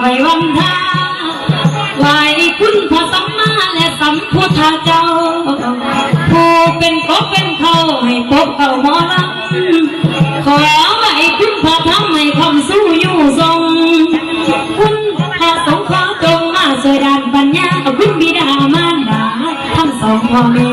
ไว้วันทาไหวคุณพระสัมมาและสัมพุทธเจ้า ผู้เป็นก็เป็นเขาให้พบเขาหมอลำขอไหวคุณพระธรรมให้คำสู้อยู่ทรง คุณพระสงฆ์ขอจงมาสวยดานปัญญาคุณบิดามารดาทั้งสองพ่อแม่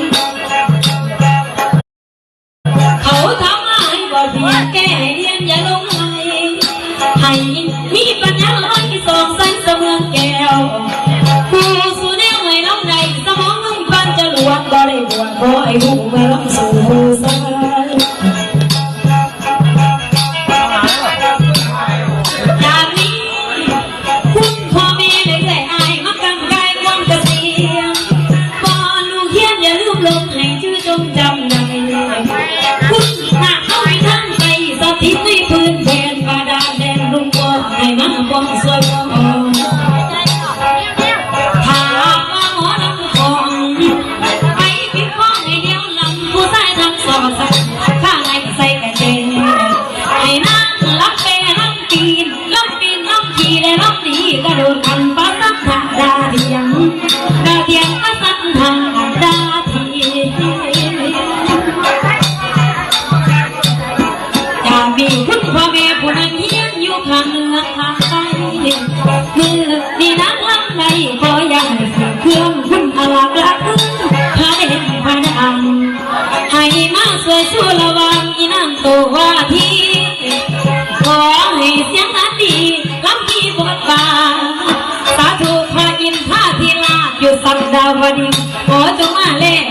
ดาวดิงขอจงมาเล่น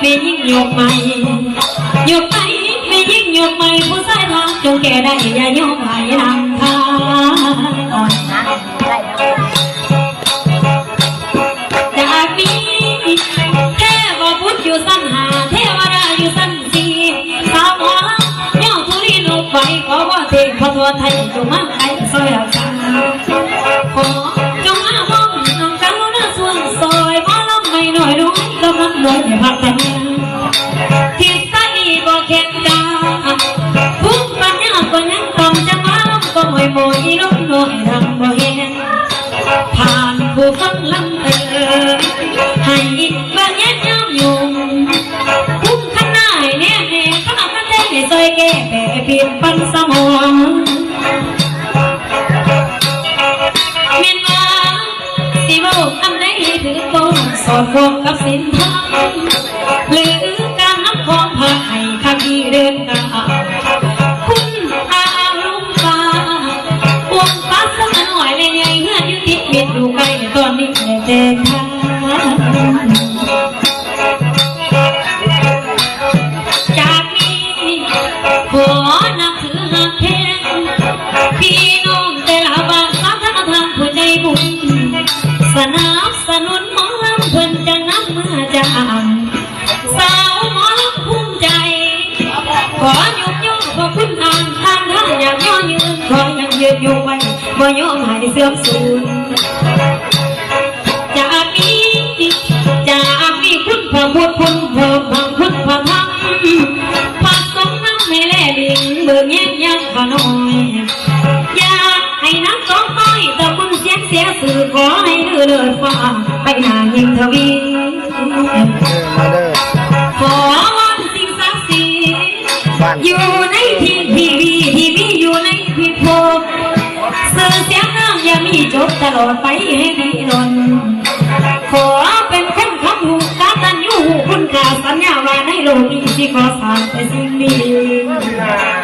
ไม่ยิ่งยกใหม่หยกใไปไม่ยิ่งยกใหม่ผู้ชายทางจงแก่ได้อย่ายกไหลนำทางจากนี้แค่ว่าพุทธอยู่สั้นหาเทวดาอยู่สั้นสีสามวหัวเงาทุลีลงไปขอว่าเทพพรทวไทยจงมาไทยสวยงาม doon, nabakta mo. บ่ยอมให้เสื่อมสูญจากนี้จากนี้คุณพระพุทธคุณพระบังคุณพระธรรมพระสงฆ์น้ำให้แลดิ่งเบิกแย้มยังขน้อยอย่าให้น้ำสองต้อยต่อคุณเสียงเสียสื่อขอให้เลือเลิศฟ้าไปหนายิ่งทวีขอวอนสิ่งศักดิ์สิทธิ์อยู่ใน ตลอดไปให้ดีนนขอเป็นคนขับหูกาตันยูหูคุณกาสัญญาว่าในโลกนี้ที่ขอสร้างแต่สิ่งดีใน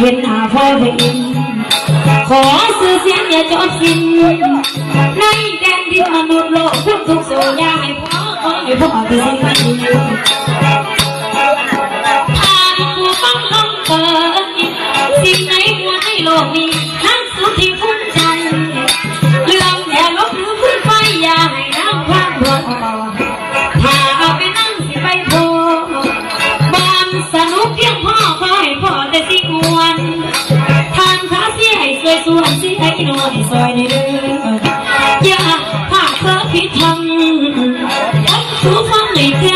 เห็นหน้าพ่อเพื่อนขอสื่อเสียงอย่าจอดสิ้นในแดนดินมนุษย์โลกทุกทุกส่วนอยาให้พ่อขอให้พ่อเป็นสิ่งดี ซอยในเด้ออย่าพาเธอผิดทางสู้ฟังให้เที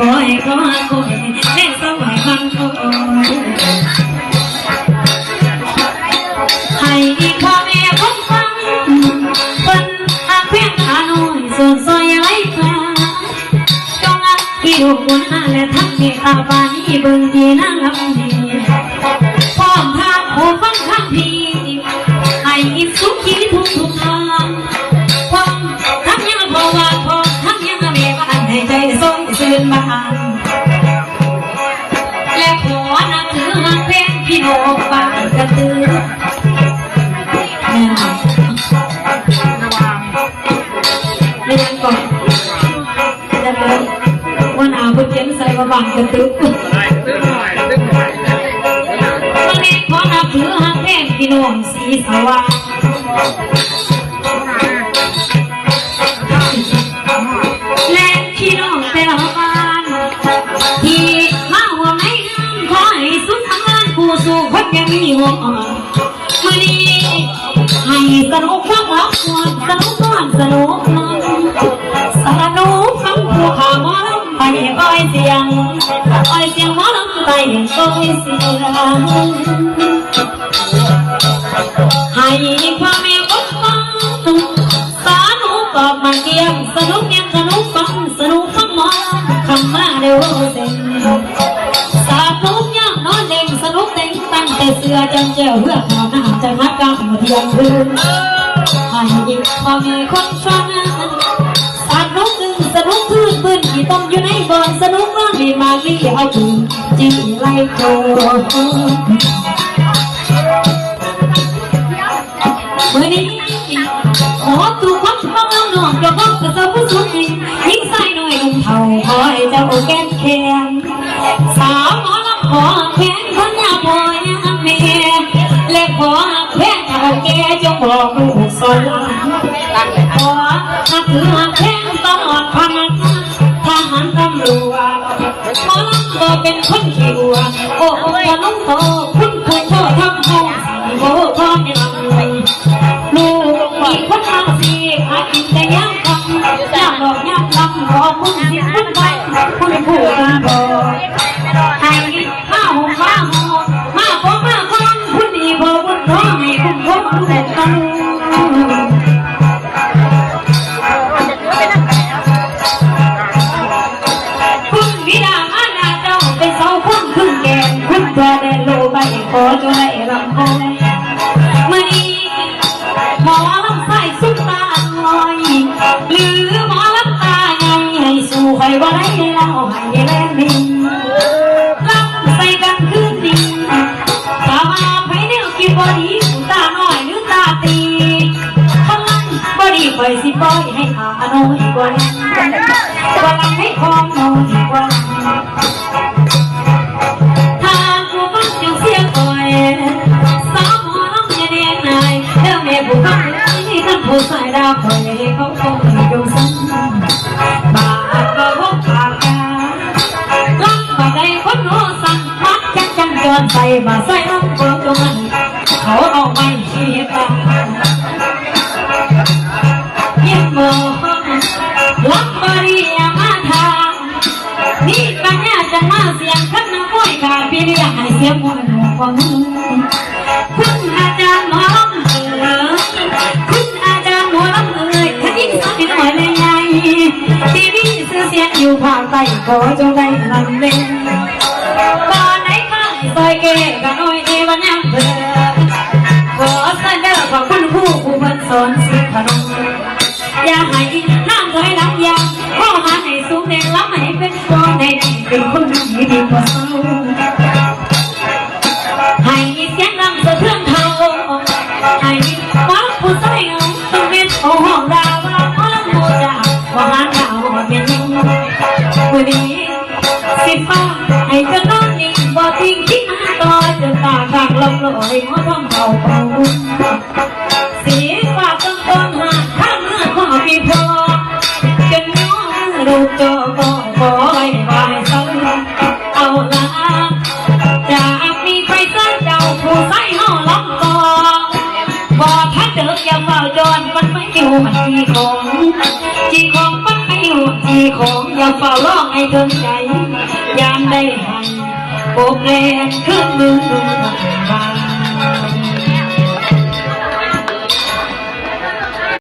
อยน้อยก็ให้ก็หาคนแม่สวายมันก็ให้พ่อแม่คนฟังเพิ่นอาเพียงขาน้อยส่วนซอยไรฟ้าจงรักที่ลูกบุญอาและทักเมตตาบานีเบิ่งดีนั่งลำดี และขอนับถือหักเพลงพี่น้องบานกระตือแม่นไม่ยังก่อนจะเลยวันอาบุญเย็นใส่มาบังกระตึกวันนี้ขอนับถือหักแพงพี่น้องสีสว่าง ยังมีหัวอ่อนมื่อนี้ให้สนุกฟังรับมวลสนุกนอนสนุกนอนสนุกฟังผู้ข่าวหมอไปอ้อยเสียงอ้อยเสียงหมอลำไปอ้อยเสียงให้พ่อแม่คนฟังสนุกกับมาเกี่ยมสนุกยังสนุก กำเทียงคืนให้ยิบพ่อแม่คนฟังสานุกดึงสนุกพื้นพื้นที่ต้องอยู่ในบ่อนสนุกนอนดีมาลีเอาปืนจิ้มไล่โจเมื่อนี้ขอตูความฟังเอาหน่องกระบอกกระซาผู้สุดยิ่งใส่หน่อยนุ่มเท่าคอยเจ้าแก้มแข็งสาวหมอลำขอแขนาแกจงบอกลูกสอนขอนับถือแขนตลอดพนักทหารตำรวจมอลำก็เป็นคนขี้วัวโอ้โอ้ยน้องโตคุณคุณโตทำห้องโอ้พ่อยังลูกมีคนทางสีหากินแต่ยังคำย่างดอกย่างลำขอคุณสิคุณไปคุณผู้กันบอก ตัวเดินโลไปขอจงได้ลำคงมื่อนี้หมอลำใส่สุดตาลอยหรือหมอลำตาใหญ่ให้สู่ใครว่าได้เล่าให้แรงดินลับใส่กันคืนดีตามาไปแนวคิดบอดีตาหน่อยหรือตาอยสิปล่อยให้ขาโน้ยกว่านั้นกว่าให้คอมโน้ยกว่า เสียงอยู่ภาคใต้ขอจงได้ลำเล่นก่อนไหนข้างซอยเกกันน้อยเอวันยังเบื่อขอเสนอขอบคุณผู้ผู้เพิ่นสอนสิขนมอย่าให้น้ำไหลหลังยางพ่อมาให้สูงแดงล้ำให้เป็นฟองให้ได้เป็นคนที่ดีกว่าเศร้าให้เสียงดังสะเทือนเท่าให้ฟ้าผู้ใส่ ลอยหัวท้องเบาเบาสีฟ้าต้องต้นหาข้ามเมื่อขอพี่พอจนน้องรูปโจก็คอยบายสังเอาละจากมีไปสร้างเจ้าผู้ใส่ห่อล้อมกอบ่ถ้าเจออย่าเฝ้าจอนมันไม่อยู่มันจีของจีของมันไม่อยู่จีของอย่าเฝ้าร้องให้เกินใจยามได้ให้โบกแรงขึ้นมือ